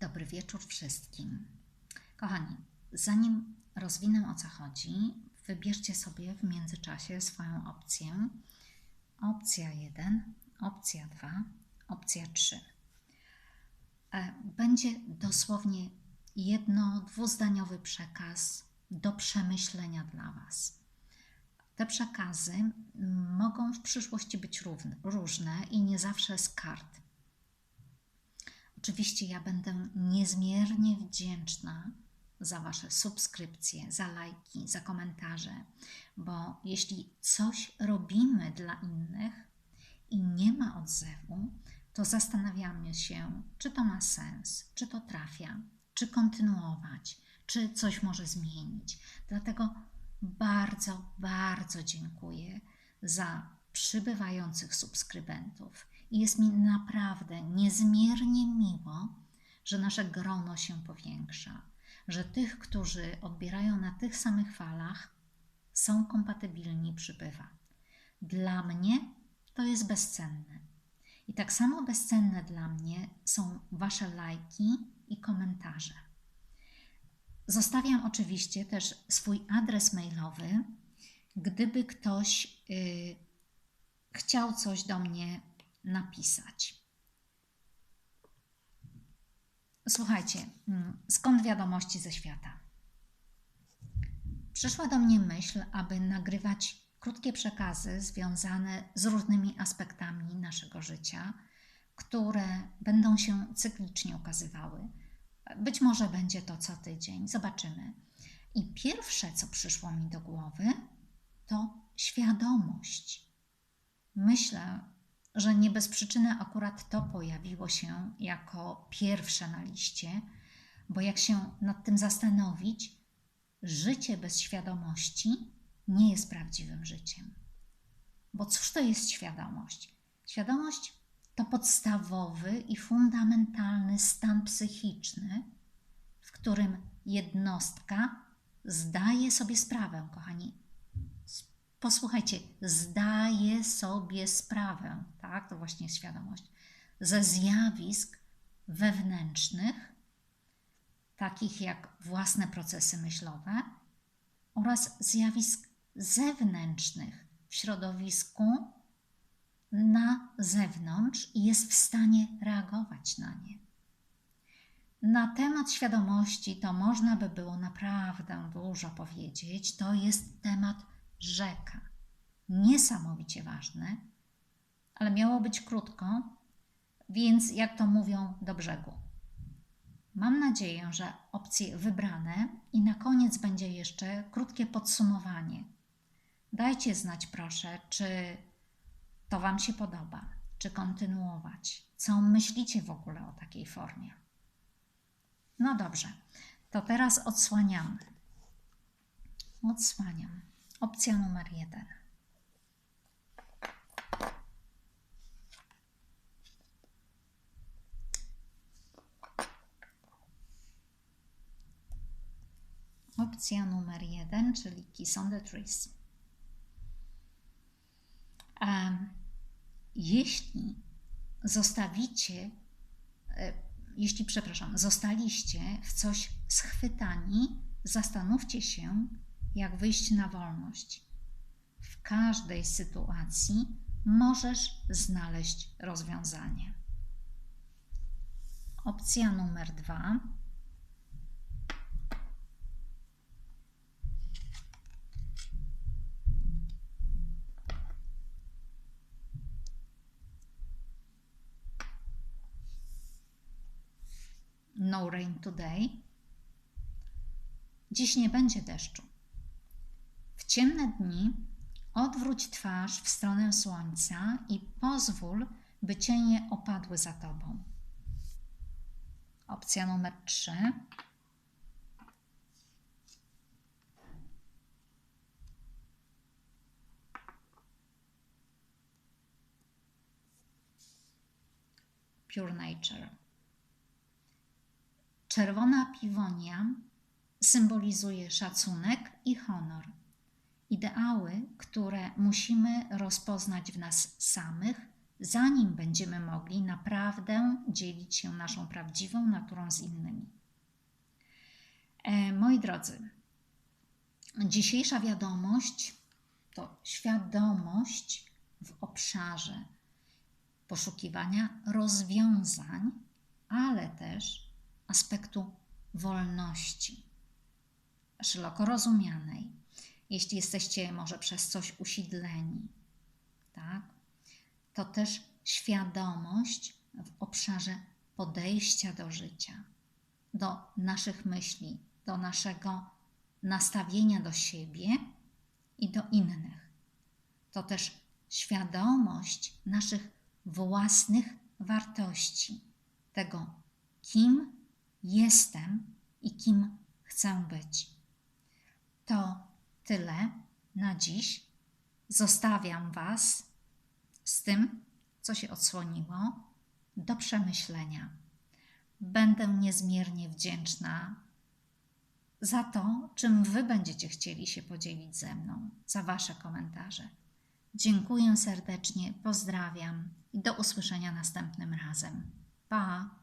Dobry wieczór wszystkim. Kochani, zanim rozwinę o co chodzi, wybierzcie sobie w międzyczasie swoją opcję. Opcja 1, opcja 2, opcja 3. E, będzie dosłownie jedno, dwuzdaniowy przekaz do przemyślenia dla Was. Te przekazy mogą w przyszłości być równe, różne i nie zawsze z kart. Oczywiście ja będę niezmiernie wdzięczna za Wasze subskrypcje, za lajki, za komentarze, bo jeśli coś robimy dla innych i nie ma odzewu, to zastanawiamy się, czy to ma sens, czy to trafia, czy kontynuować, czy coś może zmienić. Dlatego bardzo, bardzo dziękuję za przybywających subskrybentów. I jest mi naprawdę niezmiernie miło, że nasze grono się powiększa, że tych, którzy odbierają na tych samych falach, są kompatybilni, przybywa. Dla mnie to jest bezcenne. I tak samo bezcenne dla mnie są Wasze lajki i komentarze. Zostawiam oczywiście też swój adres mailowy, gdyby ktoś yy, chciał coś do mnie napisać. Słuchajcie, mm, skąd wiadomości ze świata? Przyszła do mnie myśl, aby nagrywać krótkie przekazy związane z różnymi aspektami naszego życia, które będą się cyklicznie ukazywały. Być może będzie to co tydzień, zobaczymy. I pierwsze, co przyszło mi do głowy, to świadomość. Myślę, że nie bez przyczyny akurat to pojawiło się jako pierwsze na liście, bo jak się nad tym zastanowić, życie bez świadomości nie jest prawdziwym życiem. Bo cóż to jest świadomość? Świadomość to podstawowy i fundamentalny stan psychiczny, w którym jednostka zdaje sobie sprawę, kochani, posłuchajcie, zdaje sobie sprawę, tak, to właśnie jest świadomość, ze zjawisk wewnętrznych, takich jak własne procesy myślowe oraz zjawisk zewnętrznych w środowisku na zewnątrz i jest w stanie reagować na nie. Na temat świadomości to można by było naprawdę dużo powiedzieć. To jest temat rzeka. Niesamowicie ważne, ale miało być krótko, więc jak to mówią, do brzegu. Mam nadzieję, że opcje wybrane i na koniec będzie jeszcze krótkie podsumowanie. Dajcie znać, proszę, czy to Wam się podoba, czy kontynuować. Co myślicie w ogóle o takiej formie? No dobrze, to teraz odsłaniamy. Odsłaniam. Opcja numer jeden. Opcja numer jeden, czyli Kiss on the Trees. Jeśli zostawicie, e, jeśli, przepraszam, zostaliście w coś schwytani, zastanówcie się, jak wyjść na wolność. W każdej sytuacji możesz znaleźć rozwiązanie. Opcja numer dwa. No rain today. Dziś nie będzie deszczu ciemne dni odwróć twarz w stronę słońca i pozwól, by cienie opadły za tobą. Opcja numer 3. Pure Nature. Czerwona piwonia symbolizuje szacunek i honor ideały, które musimy rozpoznać w nas samych zanim będziemy mogli naprawdę dzielić się naszą prawdziwą naturą z innymi. E, moi drodzy, dzisiejsza wiadomość to świadomość w obszarze poszukiwania rozwiązań, ale też aspektu wolności, szeroko rozumianej. Jeśli jesteście może przez coś usidleni, tak, to też świadomość w obszarze podejścia do życia, do naszych myśli, do naszego nastawienia do siebie i do innych. To też świadomość naszych własnych wartości, tego, kim jestem i kim chcę być. To tyle na dziś. Zostawiam Was z tym, co się odsłoniło, do przemyślenia. Będę niezmiernie wdzięczna za to, czym Wy będziecie chcieli się podzielić ze mną, za Wasze komentarze. Dziękuję serdecznie, pozdrawiam i do usłyszenia następnym razem. Pa!